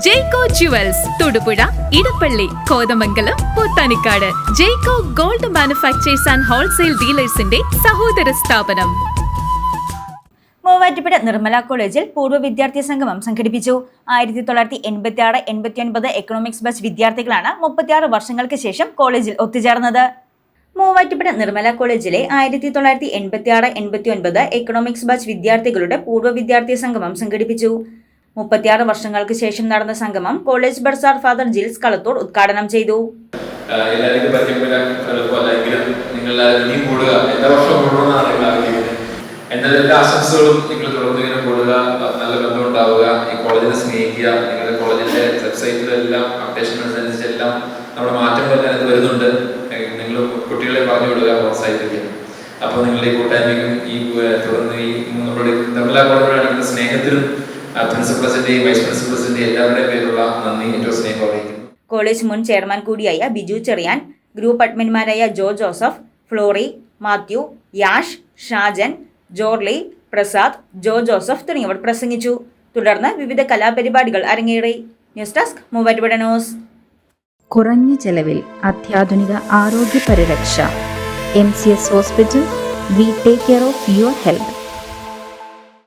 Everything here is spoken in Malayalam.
Jayco jewels Thodupuzha Edappally Kothamangalam Pothanikkad Jayco gold manufactures and wholesale ഡീലേഴ്സിന്റെ സഹോദര സ്ഥാപനം മൂവാറ്റുപുഴ നിർമ്മല കോളേജിൽ പൂർവ വിദ്യാർത്ഥി സംഗമം സംഘടിപ്പിച്ചു. ആയിരത്തി തൊള്ളായിരത്തി എൺപത്തി ആറ് എൺപത്തി ഒൻപത് എക്കണോമിക്സ് ബാച്ച് വിദ്യാർത്ഥികളാണ് മുപ്പത്തിയാറ് വർഷങ്ങൾക്ക് ശേഷം കോളേജിൽ ഒത്തുചേർന്നത്. മൂവാറ്റുപുഴ നിർമ്മല കോളേജിലെ ആയിരത്തി തൊള്ളായിരത്തി എൺപത്തി ആറ് എൺപത്തി ഒൻപത് എക്കണോമിക്സ് ബാച്ച് വിദ്യാർത്ഥികളുടെ പൂർവ വിദ്യാർത്ഥി സംഗമം സംഘടിപ്പിച്ചു. മുപ്പത്തിയാറ് വർഷങ്ങൾക്ക് ശേഷം നടന്ന സംഗമം college bursar father Jils Kalathoor ഉദ്ഘാടനം ചെയ്തു. എല്ലാവർക്കും നിങ്ങളുടെ അപ്പോൾ നിങ്ങളുടെ ഈ കൂട്ടായ്മയ്ക്കും ഈ തുടർന്ന് ഈ നമ്മുടെ കാണിക്കുന്ന സ്നേഹത്തിനും പ്രിൻസിപ്പൽസിന്റെയും വൈസ് പ്രിൻസിപ്പൽസിന്റെയും എല്ലാവരുടെയും പേരുള്ള നന്ദി ഏറ്റവും സ്നേഹം അറിയിക്കുന്നു. കോളേജ് മുൻ ചെയർമാൻ കൂടിയായ ബിജു ചെറിയാൻ ഗ്രൂപ്പ് അഡ്മിന്മാരായ ജോ ജോസഫ് ഫ്ലോറി മാത്യു യാഷ് ഷാജൻ ജോർലി പ്രസാദ് ജോ ജോസഫ് തുടങ്ങിയവർ പ്രസംഗിച്ചു. തുടർന്ന് വിവിധ കലാപരിപാടികൾ അരങ്ങേറി. News desk Muvattupuzha news. കുറഞ്ഞ ചെലവിൽ അത്യാധുനിക ആരോഗ്യ പരിരക്ഷ M C S hospital we take care of your health.